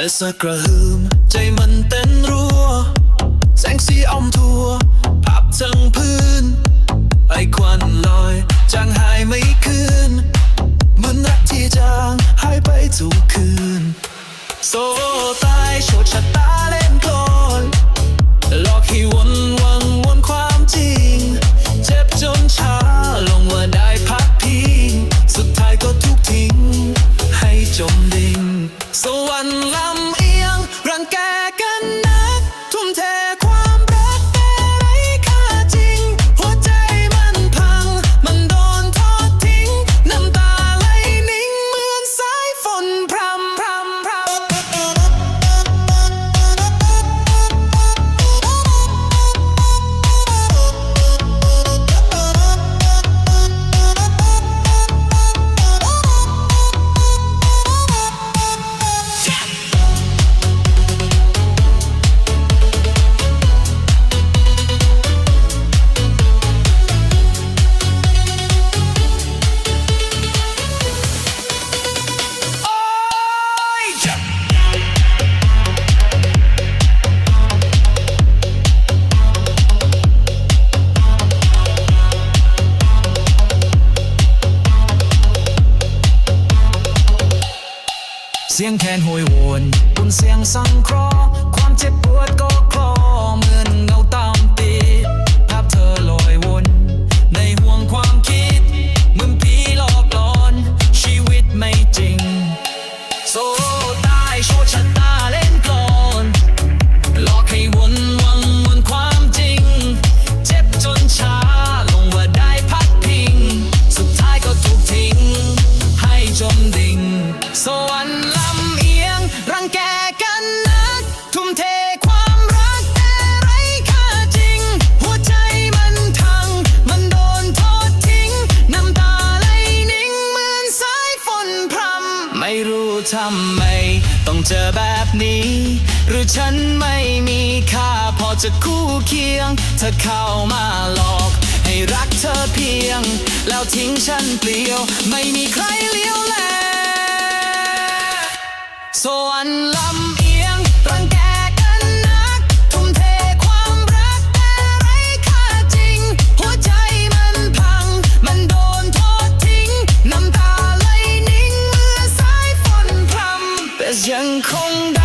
เบสกระหึ่มใจมันเต้นรัว สียงแคนโหยโวนบนเสียงสังเคราะห์ความเจ็บปวดก็คลอเหมือนเงาตามติดภาพเธอลอยวน ในห่วงความคิดมือนผีหลอกหลอน ชีวิตไม่จริง โซตายโชชะตาเล่นกลอนหลอกให้วนวังวนความจริง เจ็บจนชาลงว่าได้พักพิง สุดท้ายก็ถูกทิ้ง ให้จมดิ่งสว ทำไม ต้องเจอแบบนี้ หรือฉันไม่มีค่าพอจะคู่เคียง เธอเข้ามาหลอก ให้รักเธอเพียง แล้วทิ้งฉันเปลี่ยว ไม่มีใครเลี้ยวแลส่วนลำ ยังคง